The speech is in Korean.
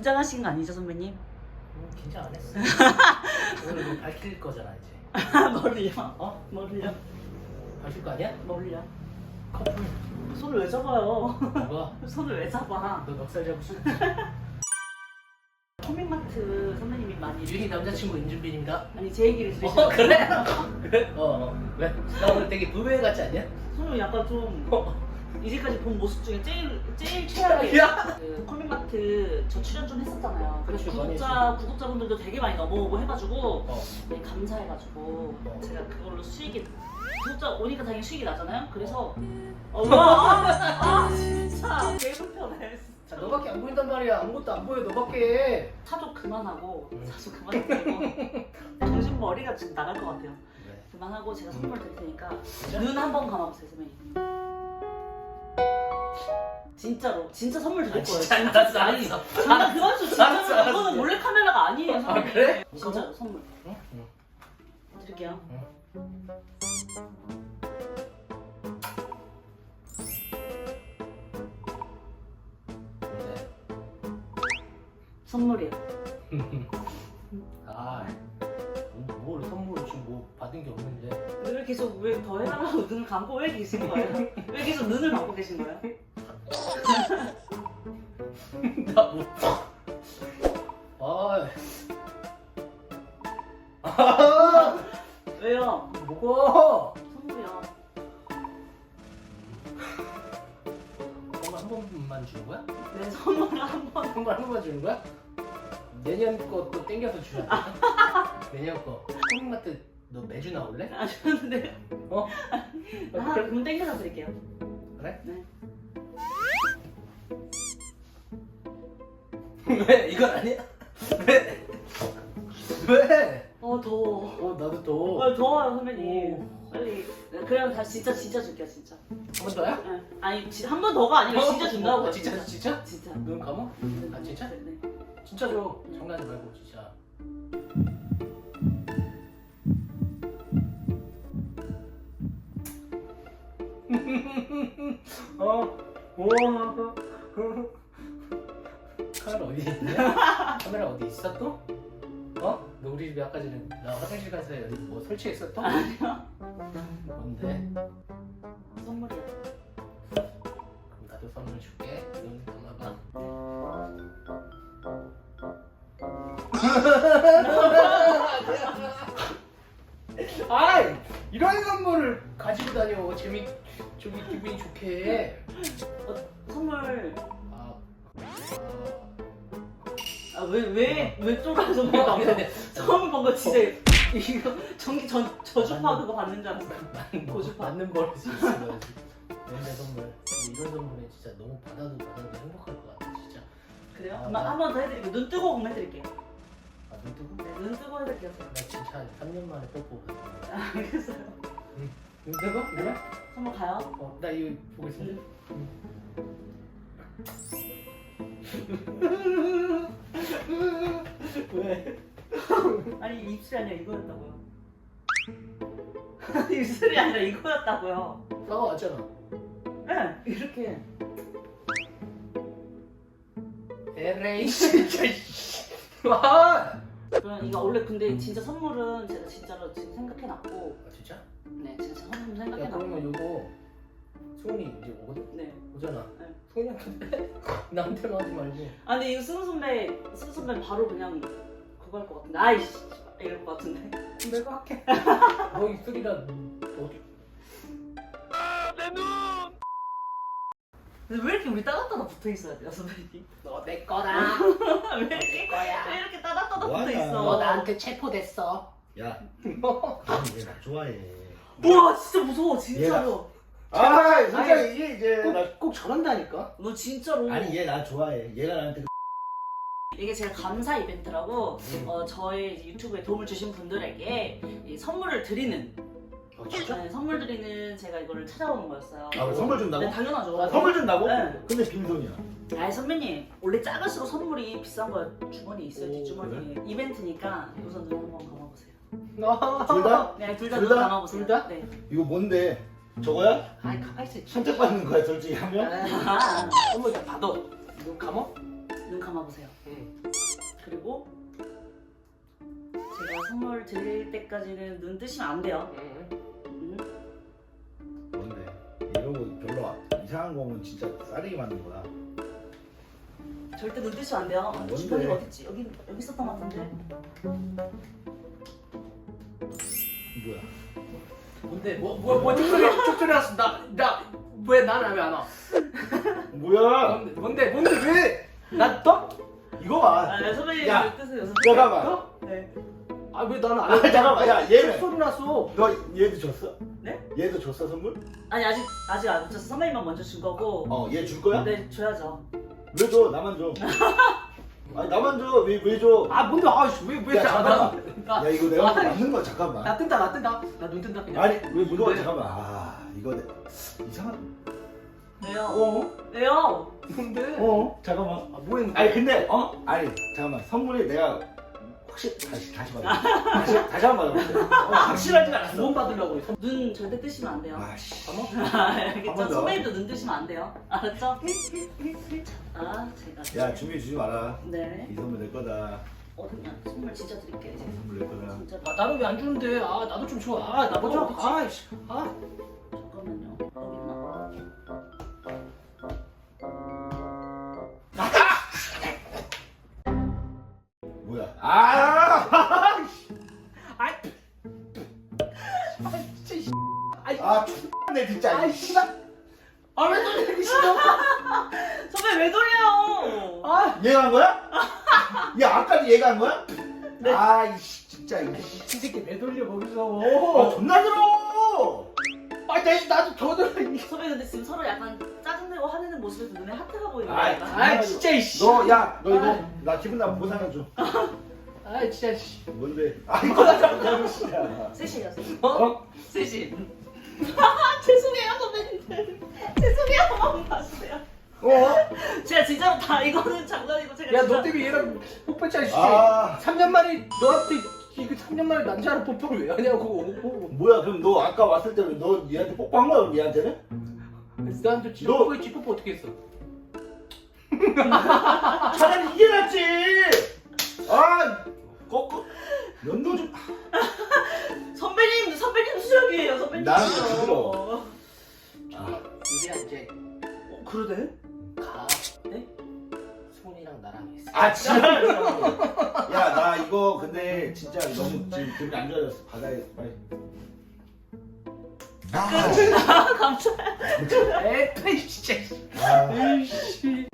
긴장하신 거 아니죠 선배님? 음, 긴장 안 했어. 오늘 뭐 밝힐 거잖아 이제. 머리요? 어? 머리요? 밝힐 거 아니야? 머리요? 커플. 손을 왜 잡아요? 누가? 손을 왜 잡아? 너 넉살 잡고 싶지? 코믹마트 선배님이 많이 유희 남자친구 임준빈입니다. 아니 제 얘기를 어 들으시죠? 그래? 그래? 어, 어. 왜? 나 오늘 되게 부배 같지 않냐? 손을 약간 좀 어. 이제까지 본 모습 중에 제일 제일 최악의 야! 그 코믹마트 저 출연 좀 했었잖아요. 그래서 많이 구독자 구독자분들도 되게 많이 넘어오고 해가지고 어. 네, 감사해가지고 어. 제가 그걸로 수익이 구독자 오니까 당연히 수익이 나잖아요. 그래서 어, 와, 아, 진짜 개 불편해. 자 너밖에 안 보인단 말이야. 아무것도 안 보여 너밖에. 차도 그만하고 응. 차도 그만하고 정신 머리가 지금 나갈 것 같아요. 왜? 그만하고 제가 선물 드릴 테니까? 눈 한 번 감아보세요 선배님. 진짜로 진짜 선물 드릴 아, 거예요. 진짜 알았어 아니, 알았어. 장난 그만 좀 진짜 알았어, 알았어. 이거는 몰래 카메라가 아니에요. 아 선배님. 그래? 진짜 선물 응? 응. 드릴게요. 네. 선물이에요. 아, 뭐, 뭘 선물을 지금 뭐 받은 게 없는데. 왜 계속 왜 더 해달라고 눈을 감고 왜 계신 거예요? 왜 계속 눈을 감고 계신 거예요? 나 뭐? 아, 아, 왜요? 뭐고? 선물이요. 정말 한 번만 주는 거야? 네 선물을 한 번. 한번한 번만 주는 거야? 내년 것도 땡겨서 주야 돼. 내년 거. 코믹마트 너 매주 나올래? 아 근데 어? 아 그럼 땡겨서 드릴게요. 그래? 네. 왜? 이건 아니야? 왜? 왜? 어 더워. 어 나도 또. 어 더워요 선배님. 오. 빨리. 네, 그럼 다 진짜 진짜 줄게요 진짜. 한번 더야? 네. 아니 한 번 더가 아니라 진짜 준다고요. 어, 진짜 진짜? 진짜. 눈 감아? 아 진짜? 네. 네. 진짜 줘. 장난하지 말고 진짜. 어, 오, 카메라 어디 있냐? 카메라 어디 있어 또? 어? 너 우리 집에 아까 전에 나 화장실 가서 어디 뭐 설치했어 또? 아니요. 뭔데? 선물이요. 그럼 나도 선물 줄게. 눈 감아봐. 아이 이런 선물을 가지고 다녀 재미 저기 기분이 좋게. 선물. 아, 아왜 왜 왜 쫄아 선물 아, 받는 네. 처음 본 거 진짜 이거 전기 전 저주파 그거 받는 줄 알았어. 고주파. 맞는 버릇이 있어가지고 내 선물 근데 이런 선물에 진짜 너무 받아도 받아도 행복할 것 같아 진짜. 그래요? 아, 한번 나- 한번 더 해드릴게요. 눈 뜨고 보면 해드릴게요. 아 눈 뜨고? 네, 눈 뜨고 해드릴게요. 나 진짜 한 3년 만에 뽀뽀 받았어. 아, 알겠어요. 눈 뜨고? 그래? 선물 가요. 어, 나 이거 보고 있는데. 왜? 아니 입술이 아니라 이거였다고요. 입술이 아니라 이거였다고요. 나가 왔잖아. 네, 이렇게. 에레이 진짜. 씨. 와. 그럼 이거 원래 근데 진짜 선물은 제가 진짜로 지금 생각해놨고, 아 진짜? 네, 진짜 선물 야 생각해놨고. 그러면 요거 소은이 이제 오거든? 네. 오잖아. 네. 소은이한테 나한테만 하지 말고. 아 근데 이거 승우 선배, 승우 선배 바로 그냥 그거 할 것 같은데. 아이씨, 이럴 것 같은데. 내가 할게. 너 입술이라 어디? 근데 왜 이렇게 우리 따닥따닥 붙어 있어야 돼요, 선배님? 너 내 거다. 왜 이렇게, 거야. 왜 이렇게 따닥따닥 붙어 뭐하냐. 있어? 너 나한테 체포됐어. 야, 너. 넌왜나 좋아해? 우와, 진짜 무서워, 진짜로. 아, 아니, 진짜 이게 이제 나 꼭, 꼭 저런다니까. 너 진짜로. 아니 얘 나 좋아해. 얘가 나한테 이게 제가 감사 이벤트라고 음. 어, 저의 유튜브에 도움을 주신 분들에게 이 선물을 드리는 어 진짜? 네, 선물 드리는 제가 이거를 찾아오는 거였어요. 아, 선물 준다고? 네, 당연하죠. 아, 선물 준다고? 네. 근데 빈손이야. 아이 선배님 원래 작을수록 선물이 비싼 거 주머니 있어요 오, 뒷주머니 이벤트니까 우선 눈 한번 감아보세요. 너. 둘 다? 네, 둘다 둘 눈 다? 감아보세요. 둘 다? 네. 이거 뭔데? 저거야? 아이 가만히 있어. 선택받는 거야, 솔직히 하면? 아, 선물 다 받아. 눈 감어? 눈 감아보세요. 응. 그리고 제가 선물 드릴 때까지는 눈 뜨시면 안 돼요. 응. 음. 뭔데? 이런 거 별로 안- 이상한 거면 진짜 싸대기 맞는 거야. 절대 눈 뜨시면 안 돼요. 아, 뭔데? 주머니가 어딨지? 여기 여기 있었던 것 같은데. 뭐야? 뭔데? 뭐, 뭐, 뭐, 쪽소리, 쪽소리 났어. 나, 나, 왜 나는 왜안 와? 뭐야? 뭔데, 뭔데, 뭔데, 왜? 나 떠? 이거 봐. 아, 네, 선배님 야, 눈 뜨세요. 잠깐만. 떠? 네. 아, 왜 나는 안아 와? 잠깐만. 야 얘는 쪽소리 났어. 너 얘도 줬어? 네? 얘도 줬어 선물? 아니 아직 아직 안 줬어. 선배님만 먼저 준 거고. 어 얘 줄 거야? 네 줘야죠. 왜 줘? 나만 줘. 아니 나만 줘. 왜 왜 줘? 아, 뭔데? 아, 씨, 왜, 왜, 야, 나, 잠깐만. 나, 야 이거 내가 아, 맞는 거 잠깐만. 나 뜬다, 나 뜬다. 나 눈 뜬다, 그냥. 아니 왜 무더워 왜? 잠깐만. 아 이거 내 이상한. 왜요? 어? 왜요? 뭔데? 어? 잠깐만. 아, 뭐 했는데? 아니 근데 어? 아니 잠깐만 선물이 내가 확실 다시 다시 받아. 다시 다시 한번 받아볼게. 어, 확실하진 않았어. 두번 받으려고 그래. 눈 절대 뜨시면 안 돼요. 아씨. 알겠죠? 한번 더. 선배님도 눈 뜨시면 안 돼요. 알았죠? 아 제가 야 준비 주지 마라. 네 이 선물 내 거다. 어딨냐 선물 진짜 드릴게요 이제 선물 내 거다. 진짜 아, 나는 왜 안 주는데? 아, 나도 좀 줘. 아, 나 먼저. 어, 아, 씨. 아. 아 X네 진짜. 아이, 씨발. 아, 왜 돌리기 싫어? 선배 왜 돌려요? 아, 얘가 한 거야? 야 아까도 얘가 한 거야? 네. 아이씨 진짜 이거. 미친 새끼 왜 돌려, 아 거기서. 존나 들어. 아, 나, 나도 더 들어. 이 선배 근데 지금 서로 약간 짜증내고 화내는 모습에서 눈에 하트가 보이는 아이, 거야 아, 진짜, 이씨. 너야너 이거 아. 나 기분 나면 보상해 줘. 아, 진짜, 씨. 뭔데? 아 이거 나 씨야. 셋이에요 셋 어? 셋이 죄송해요 선배님들 죄송해요 한번 봐주세요 어? 제가 진짜로 다 이거는 장난이고 제가 야, 진짜 너 때문에 얘랑 뽀뽀했잖아, 씨. 아 3년 만에 너한테 이거 3년 만에 남자랑 뽀뽀를 왜 하냐고. 뭐야 그럼 너 아까 왔을 때는 너 얘한테 뽀뽀한 거야 그럼 얘한테는? 나한테 진짜 너- 뽀뽀했지, 뽀뽀 어떻게 했어? 차라리 이게 낫지. 아 거꾸 연도 좀. 선배님 나는 수작. 부드러워. 아, 우리야 이제 어, 그러네 가. 네? 손이랑 나랑 했어. 아 진짜. 야 나 이거 근데 진짜 너무 지금 기분이 안 좋아졌어. 받아야 빨리. 아 감사해요 에이, 진짜. 아, 에이씨.